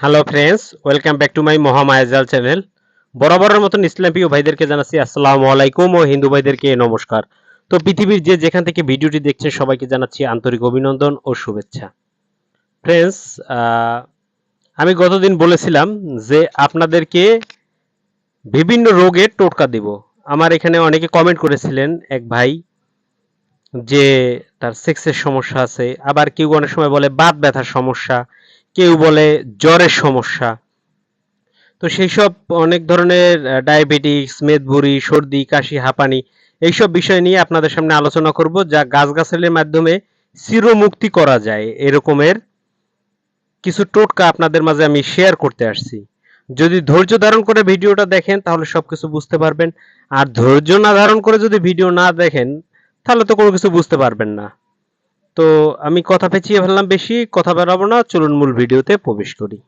Hello friends welcome back to my Mahamayajal channel বরাবরের মতন ইসলাম প্রিয় ভাইদেরকে জানাচ্ছি আসসালামু আলাইকুম ও হিন্দু ভাইদেরকে নমস্কার। তো পৃথিবীর যে যেখান থেকে ভিডিওটি দেখছেন, সবাইকে জানাচ্ছি আন্তরিক অভিনন্দন ও শুভেচ্ছা। ফ্রেন্ডস আমি গতদিন বলেছিলাম যে আপনাদেরকে বিভিন্ন রোগের টোটকা দিব। আমার এখানে অনেকে কমেন্ট করেছিলেন, এক ভাই, যে তার সেক্সের সমস্যা আছে, আবার কেউ অনেক সময় বলে বাত ব্যথার সমস্যা কেউ বলে জ্বরের সমস্যা। তো সেই সব অনেক ধরনের ডায়াবেটিস মেদভুরি সর্দি, কাশি, হাঁপানি এইসব বিষয় নিয়ে আপনাদের সামনে আলোচনা করব যা গাছগাছালির মাধ্যমে চিরমুক্তি করা যায় এরকমের কিছু টোটকা আপনাদের মাঝে আমি শেয়ার করতে আসছি। যদি ধৈর্য ধারণ করে ভিডিওটা দেখেন তাহলে সবকিছু বুঝতে পারবেন। আর ধৈর্য না ধারণ করে যদি ভিডিও না দেখেন তাহলে তো কোনো কিছু বুঝতে পারবেন না। তো আমি কথা পেঁচিয়ে ফেললাম বেশি, কথা বেরাবো না, চলুন মূল ভিডিওতে প্রবেশ করি।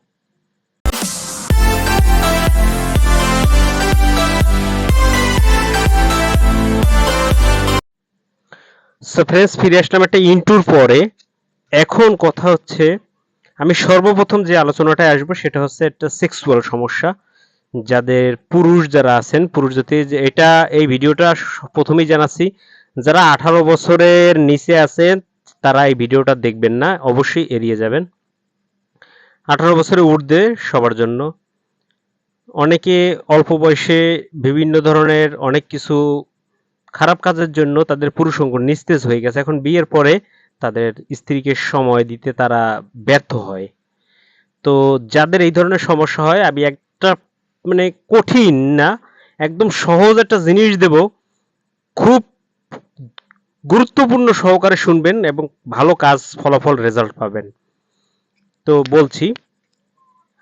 ফ্রেন্ডস ফিরে আসলাম একটা ইন্টুর পরে। এখন কথা হচ্ছে, আমি সর্বপ্রথম যে আলোচনাটায় আসব সেটা হচ্ছে একটা সেক্সুয়াল সমস্যা। যাদের পুরুষ যারা আছেন, পুরুষ জাতি এটা এই ভিডিওটা প্রথমেই জানাচ্ছি, যারা আঠারো বছরের নিচে আছেন তারা এই ভিডিওটা দেখবেন না, অবশ্যই এড়িয়ে যাবেন। আঠারো বছরের ঊর্ধ্বে সবার জন্য। অনেকে অল্প বয়সে বিভিন্ন ধরনের অনেক কিছু খারাপ কাজের জন্য তাদের পুরুষ অঙ্গ নিস্তেজ হয়ে গেছে। এখন বিয়ের পরে তাদের স্ত্রীকে সময় দিতে তারা ব্যর্থ হয়। তো যাদের এই ধরনের সমস্যা হয়, আমি একটা মানে কঠিন না, একদম সহজ একটা জিনিস দেব। খুব গুরুত্বপূর্ণ সহকারে শুনবেন এবং ভালো কাজ ফলাফল রেজাল্ট পাবেন। তো বলছি,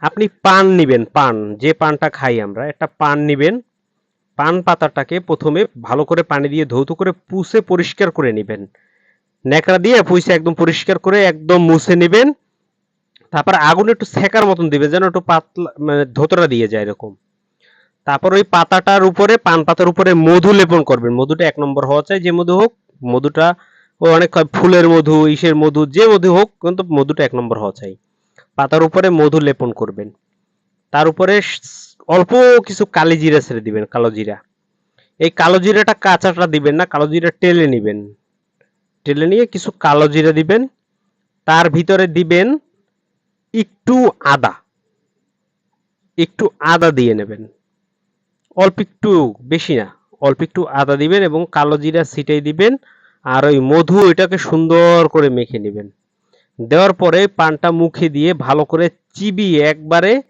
আপনি পান নিবেন, পান, যে পানটা খাই আমরা, একটা পান নিবেন, পান পাতাটাকে প্রথমে ভালো করে পানি দিয়ে ধৌত করে পুষে পরিষ্কার করে নেবেন। ন্যাকড়া দিয়ে পুষে একদম পরিষ্কার করে একদম মুছে নেবেন, তারপর আগুনে একটু সেকার মতন দিবেন, যেন একটু পাতলা মানে ধোতরা দিয়ে যায় এরকম। তারপর ওই পাতাটার উপরে, পান পাতার উপরে মধু লেপন করবেন। মধুটা এক নম্বর হওয়া চাই, যে মধু হোক মধুটা, ও অনেক ফুলের মধু, ইসের মধু, যে মধু হোক, কিন্তু মধুটা এক নম্বর হওয়া চাই। পাতার উপরে মধু লেপন করবেন। তার উপরে অল্প কিছু কালি জিরা ছেড়ে দিবেন, কালো জিরা। এই কালো জিরাটা কাঁচাটা দিবেন না, কালো জিরা টেলে নিবেন। টেলে নিয়ে কিছু কালো জিরা দিবেন। তার ভিতরে দিবেন একটু আদা। একটু আদা দিয়ে নেবেন। অল্প একটু, বেশি না। অল্প একটু আদা দিবেন এবং কালো জিরা ছিটাই দিবেন আর ওই মধু এটাকে সুন্দর করে মেখে নেবেন। দেওয়ার পরে পানটা মুখে দিয়ে ভালো করে চিবিয়ে একবারে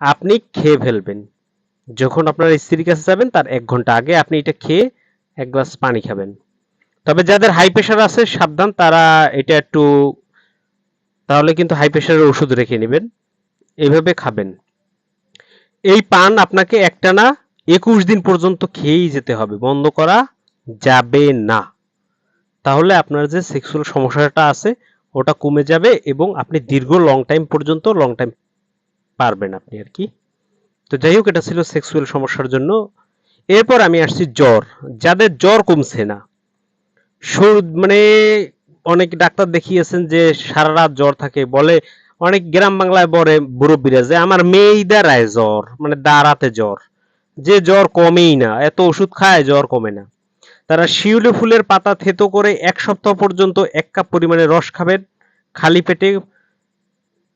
আপনি খেয়ে ফেলবেন। যখন আপনার স্ত্রীর কাছে যাবেন, তার এক ঘণ্টা আগে আপনি এটা খেয়ে এক গ্লাস পানি খাবেন। তবে যাদের হাই প্রেশার আছে, সাবধান, তারা এটা একটু, তাহলে কিন্তু হাই প্রেশারের ওষুধ রেখে নেবেন। এভাবে খাবেন। এই পান আপনাকে একটানা একুশ দিন পর্যন্ত খেয়েই যেতে হবে, বন্ধ করা যাবে না। তাহলে আপনার যে সেক্সুয়াল সমস্যাটা আছে, ওটা কমে যাবে এবং আপনি দীর্ঘ লং টাইম পর্যন্ত লং টাইম পারবেন আপনি আর কি। তো যাই হোক, এটা ছিল সেক্সুয়াল সমস্যার জন্য। এরপর আমি আসছি জ্বর। যাদের জ্বর কমছে না মানে অনেক ডাক্তার দেখিয়েছেন যে সারা রাত জ্বর থাকে। বলে অনেক গ্রাম বাংলায় বলে মুরব্বীরা যে আমার মেয়েই দাঁড়ায় জ্বর মানে দাঁড়াতে জ্বর। যে জ্বর কমেই না, এত ওষুধ খায় জ্বর কমে না। তারা শিউলি ফুলের পাতা থেতো করে এক সপ্তাহ পর্যন্ত এক কাপ পরিমাণে রস খাবেন, খালি পেটে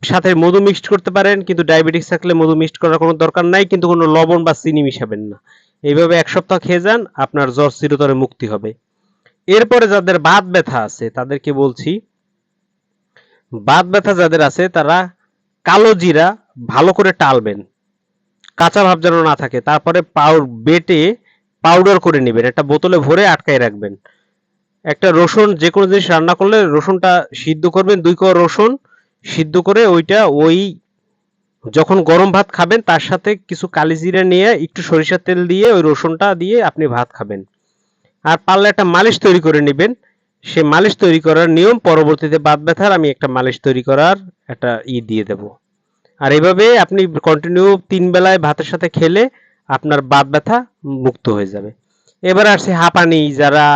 সাথে মধু মিক্সড করতে পারেন, কিন্তু ডায়াবেটিস থাকলে মধু মিক্সড করার কোনো দরকার নাই, কিন্তু কোনো লবণ বা চিনি মিশাবেন না। এইভাবে এক সপ্তাহ খেয়ে যান, আপনার জ্বর চিরতরে মুক্তি হবে। এরপরে যাদের বাত ব্যথা আছে, তাদেরকে বলছি, বাত ব্যথা যাদের আছে, তারা কালো জিরা ভালো করে টালবেন। কাঁচা ভাব যেন না থাকে, তারপরে পাউ বেটে পাউডার করে নেবেন। একটা বোতলে ভরে আটকায় রাখবেন। একটা রসুন যে কোনো জিনিস রান্না করলে রসুনটা সিদ্ধ করবেন, দুই কোয়া রসুন সিদ্ধ করে ওইটা ওই যখন গরম ভাত খাবেন, তার সাথে কিছু কালি জিরা নিয়ে একটু সরিষার তেল দিয়ে ওই রসুনটা দিয়ে আপনি ভাত খাবেন। আর পারলে একটা মালিশ তৈরি করে নেবেন। সে মালিশ তৈরি করার নিয়ম, পরবর্তীতে বাদ ব্যথার আমি একটা মালিশ তৈরি করার একটা ই দিয়ে দেব। আর এইভাবে আপনি কন্টিনিউ তিন বেলায় ভাতের সাথে খেলে আপনার বাত ব্যথা মুক্ত হয়ে যাবে। এবার আসছে হাঁপানি, যারা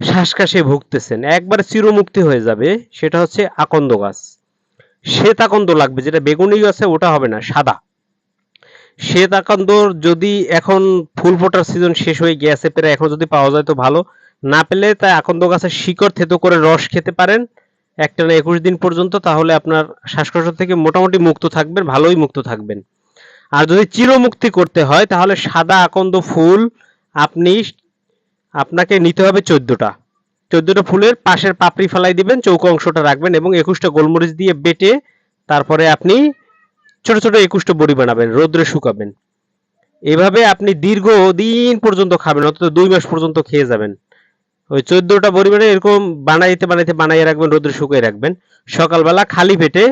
শ্বাসকাশে ভুগতেছেন, একবার চিরমুক্তি হয়ে যাবে, সেটা হচ্ছে আকন্দ গাছ। শ্বেত আকন্দ লাগবে, যেটা বেগুনি আছে ওটা হবে না, সাদা। শ্বেত আকন্দর যদি এখন ফুল ফোটার সিজন শেষ হয়ে গেছে প্রায় এখন যদি পাওয়া যায় তো ভালো। না পেলে তাই আকন্দ গাছের শিকড় থেতো করে রস খেতে পারেন একটানা একুশ দিন পর্যন্ত তাহলে আপনার শ্বাসকষ্ট থেকে মোটামুটি মুক্ত থাকবেন, ভালোই মুক্ত থাকবেন। আর যদি চিরমুক্তি করতে হয়, তাহলে সাদা আকন্দ ফুল আপনি আপনাকে নিতে হবে চোদ্দটা। চোদ্দটা ফুলের পাশের পাপড়ি ফেলাই দিবেন, চৌকো অংশটা রাখবেন এবং একুশটা গোলমরিচ দিয়ে বেটে তারপরে আপনি ছোট ছোট একুশটা বড়ি বানাবেন, রোদ্রে শুকাবেন। এভাবে আপনি দীর্ঘ দিন পর্যন্ত খাবেন, অন্তত দুই মাস পর্যন্ত খেয়ে যাবেন। ওই চোদ্দটা মানে এরকম বানাইতে বানাইতে বানাইয়ে রাখবেন, রোদ্রে শুকিয়ে রাখবেন। সকালবেলা খালি পেটে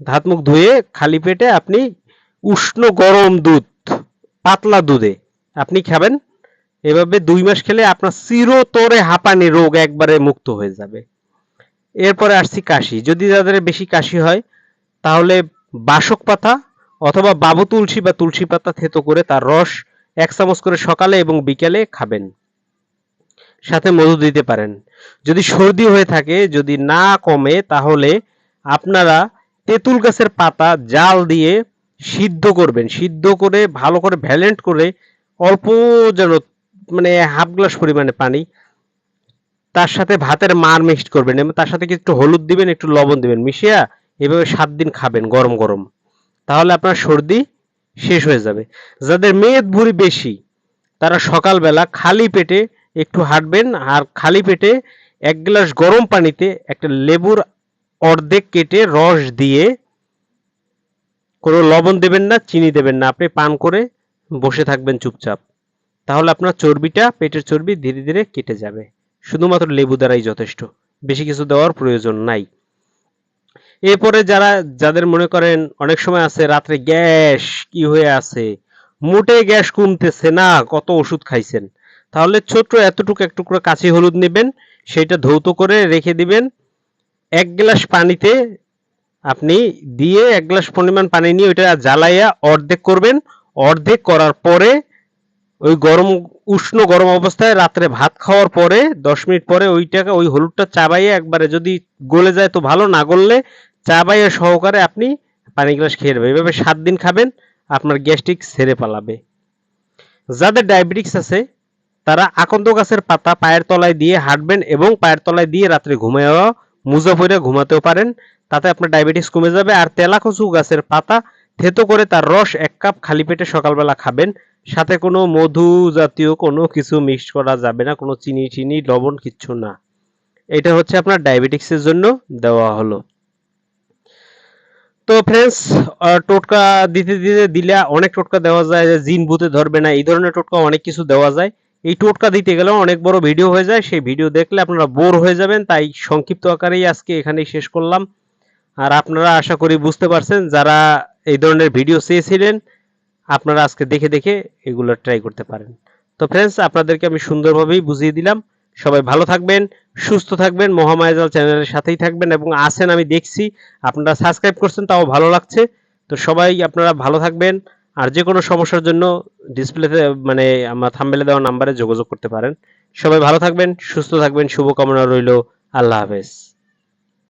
হাত মুখ ধুয়ে খালি পেটে আপনি উষ্ণ গরম দুধ, পাতলা দুধে আপনি খাবেন। এভাবে দুই মাস খেলে আপনার চিরতরে হাঁপানি রোগ একবারে মুক্ত হয়ে যাবে। এরপরে আসছি কাশি। যদি যাদের বেশি কাশি হয়, তাহলে বাসক পাতা অথবা বাবু তুলসী বা তুলসী পাতা থেতো করে তার রস এক চামচ করে সকালে এবং বিকেলে খাবেন। সাথে মধু দিতে পারেন। যদি সর্দি হয়ে থাকে, যদি না কমে, তাহলে আপনারা তেঁতুল গাছের পাতা জাল দিয়ে সিদ্ধ করবেন। সিদ্ধ করে, ভালো করে ভ্যালেন্ট করে অল্প যেন মানে হাফ গ্লাস পরিমাণে পানি তার সাথে ভাতের মার মিক্সড করবেন এবং তার সাথে একটু হলুদ দিবেন, একটু লবণ দিবেন। মিশিয়া এভাবে সাত দিন খাবেন গরম গরম। তাহলে আপনার সর্দি শেষ হয়ে যাবে। যাদের মেদ ভুঁড়ি বেশি, তারা সকালবেলা খালি পেটে একটু হাঁটবেন আর খালি পেটে এক গ্লাস গরম পানিতে একটা লেবুর অর্ধেক কেটে রস দিয়ে কোনো লবণ দেবেন না, চিনি দেবেন না। আপনি পান করে বসে থাকবেন চুপচাপ। তাহলে আপনার চর্বিটা, পেটের চর্বি ধীরে ধীরে কেটে যাবে। শুধুমাত্র লেবু দ্বারাই যথেষ্ট। বেশি কিছু দেওয়ার প্রয়োজন নাই। এরপরে যারা, যাদের মনে করেন অনেক সময় আছে, রাত্রে গ্যাস কি হয়ে আছে মোটে গ্যাস কমতেছে না, কত ওষুধ খাইছেন। তাহলে ছোট্ট এতটুকু এক টুকরো কাঁচি হলুদ নেবেন, সেটা ধৌত করে রেখে দিবেন। এক গ্লাস পানিতে আপনি দিয়ে এক গ্লাস পরিমাণ পানি নিয়ে ওইটা জ্বালাইয়া অর্ধেক করবেন। অর্ধেক করার পরে ওই গরম, উষ্ণ গরম অবস্থায় রাত্রে ভাত খাওয়ার পরে দশ মিনিট পরে ওইটাকে, ওই হলুদটা চাবাইয়ে একবারে যদি গলে যায় তো ভালো, না গললে চাবাইয়ে সহকারে আপনি পানি গ্লাস খেয়ে নেবেন। এভাবে সাত দিন খাবেন, আপনার গ্যাস্ট্রিক সেরে পালাবে। যাদের ডায়াবেটিক্স আছে তারা আকন্দ গাছের পাতা পায়ের তলায় দিয়ে হাঁটবেন এবং পায়ের তলায় দিয়ে রাত্রে ঘুমাইয়া মুজা পরে ঘুমাতেও পারেন। তাতে আপনার ডায়াবেটিস কমে যাবে আর তেলাকচু গাছের পাতা থেতো করে তার রস এক কাপ খালি পেটে সকালবেলা খাবেন। সাথে কোনো মধু জাতীয় কোনো কিছু মিক্স করা যাবে না, কোনো চিনি চিনি লবণ কিচ্ছু না। এটা হচ্ছে আপনার ডায়াবেটিক্সের জন্য দেওয়া হলো। তো ফ্রেন্ডস টোটকা দিতে দিতে দিলে অনেক টোটকা দেওয়া যায় যে জিন ভূতে ধরবে না, এই ধরনের টোটকা অনেক কিছু দেওয়া যায়। এই টোটকা দিতে গেলেও অনেক বড় ভিডিও হয়ে যায়। সেই ভিডিও দেখলে আপনারা বোর হয়ে যাবেন। তাই সংক্ষিপ্ত আকারেই আজকে এখানেই শেষ করলাম। আর আপনারা আশা করি বুঝতে পারছেন, যারা এই ধরনের ভিডিও চেয়েছিলেন, আপনারা আজকে দেখে দেখে এগুলো ট্রাই করতে পারেন। তো ফ্রেন্ডস আপনাদেরকে আমি সুন্দরভাবেই বুঝিয়ে দিলাম। সবাই ভালো থাকবেন, সুস্থ থাকবেন, মহামায়াজাল চ্যানেলের সাথেই থাকবেন এবং আছেন আমি দেখছি। আপনারা সাবস্ক্রাইব করছেন, তাও ভালো লাগছে। তো সবাই আপনারা ভালো থাকবেন। আর যে কোনো সমস্যার জন্য ডিসপ্লেতে মানে আমার থাম্বেলে দেওয়া নাম্বারে যোগাযোগ করতে পারেন। সবাই ভালো থাকবেন, সুস্থ থাকবেন, শুভকামনা রইল। আল্লাহ হাফেজ।